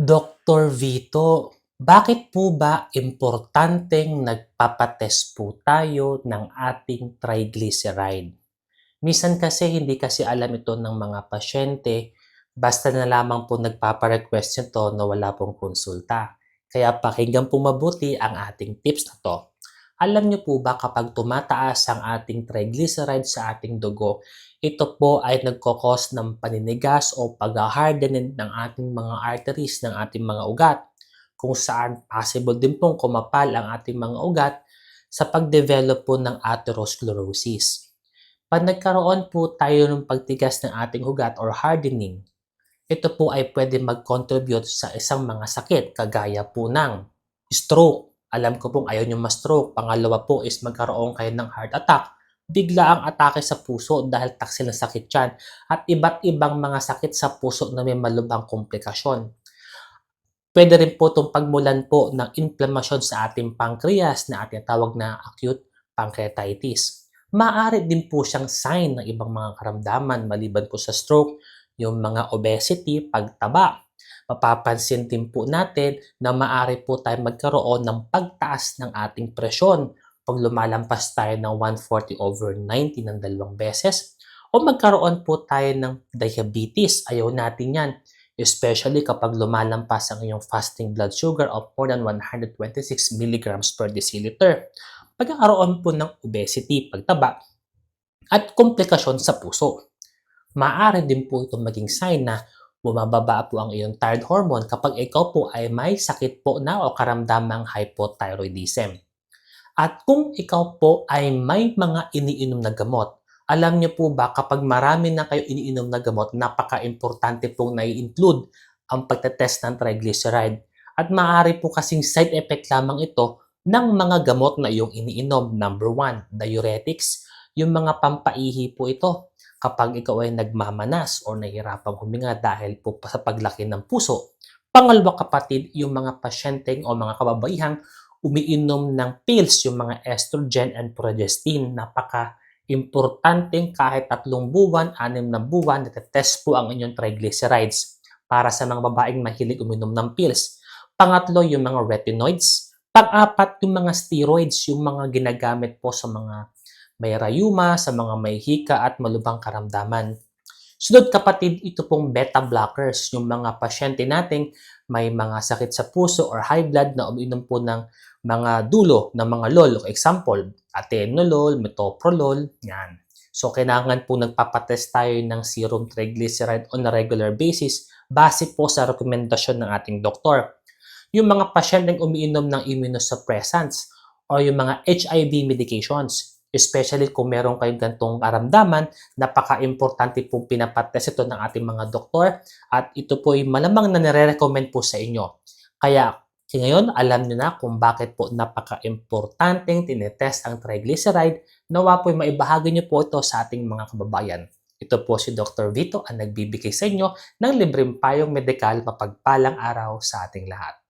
Dr. Vito, bakit po ba importanteng nagpapatest po tayo ng ating triglyceride? Minsan kasi hindi kasi alam ito ng mga pasyente, basta na lamang po nagpapa-request nito na wala pong konsulta. Kaya pakinggan po mabuti ang ating tips na to. Alam niyo po ba kapag tumataas ang ating triglyceride sa ating dugo, ito po ay nagkakos ng paninigas o pag-harden ng ating mga arteries, ng ating mga ugat, kung saan possible din pong kumapal ang ating mga ugat sa pag-develop po ng atherosclerosis. Pag nagkaroon po tayo ng pagtigas ng ating ugat or hardening, ito po ay pwede mag-contribute sa isang mga sakit kagaya po ng stroke, alam ko pong ayaw nyo ma-stroke. Pangalawa po is magkaroon kayo ng heart attack. Bigla ang atake sa puso dahil taksil na sakit yan. At iba't ibang mga sakit sa puso na may malubhang komplikasyon. Pwede rin po itong pagmulan po ng inflammation sa ating pancreas na ating tawag na acute pancreatitis. Maaari din po siyang sign ng ibang mga karamdaman maliban po sa stroke, yung mga obesity, pagtaba, mapapansin din po natin na maaari po tayo magkaroon ng pagtaas ng ating presyon pag lumalampas tayo ng 140 over 90 ng dalawang beses o magkaroon po tayo ng diabetes. Ayaw natin yan. Especially kapag lumalampas ang iyong fasting blood sugar of more than 126 milligrams per deciliter. Pagkakaroon po ng obesity, pagtaba, at komplikasyon sa puso. Maaari din po ito maging sign na bumababa po ang iyong thyroid hormone kapag ikaw po ay may sakit po na o karamdamang hypothyroidism. At kung ikaw po ay may mga iniinom na gamot, alam niyo po ba kapag marami na kayo iniinom na gamot, napaka-importante pong nai-include ang pagtetest ng triglyceride. At maaari po kasing side effect lamang ito ng mga gamot na iyong iniinom. Number one, diuretics. Yung mga pampaihi po ito kapag ikaw ay nagmamanas o nahihirapang huminga dahil po sa paglaki ng puso. Pangalawa kapatid, yung mga pasyenteng o mga kababaihang umiinom ng pills, yung mga estrogen and progestin. Napaka importanteng kahit tatlong buwan, anim na buwan, natetest po ang inyong triglycerides para sa mga babaeng mahilig uminom ng pills. Pangatlo, yung mga retinoids. Pang-apat, yung mga steroids, yung mga ginagamit po sa mga may rayuma, sa mga may hika at malubhang karamdaman. Sunod kapatid, ito pong beta blockers, yung mga pasyente nating may mga sakit sa puso or high blood na umiinom po ng mga dulo ng mga LOL. Example, atenolol, metoprolol, yan. So, kailangan po nagpapatest tayo ng serum triglyceride on a regular basis base po sa rekomendasyon ng ating doktor. Yung mga pasyenteng umiinom ng immunosuppressants o yung mga HIV medications, especially kung meron kayong gantong karamdaman, napaka-importante pong pinapatest ito ng ating mga doktor at ito po ay malamang na nire-recommend po sa inyo. Kaya ngayon, alam niyo na kung bakit po napaka-importanteng tinetest ang triglyceride. Nawa po maibahagi niyo po ito sa ating mga kababayan. Ito po si Dr. Vito ang nagbibigay sa inyo ng libreng payong medikal mapagpalang araw sa ating lahat.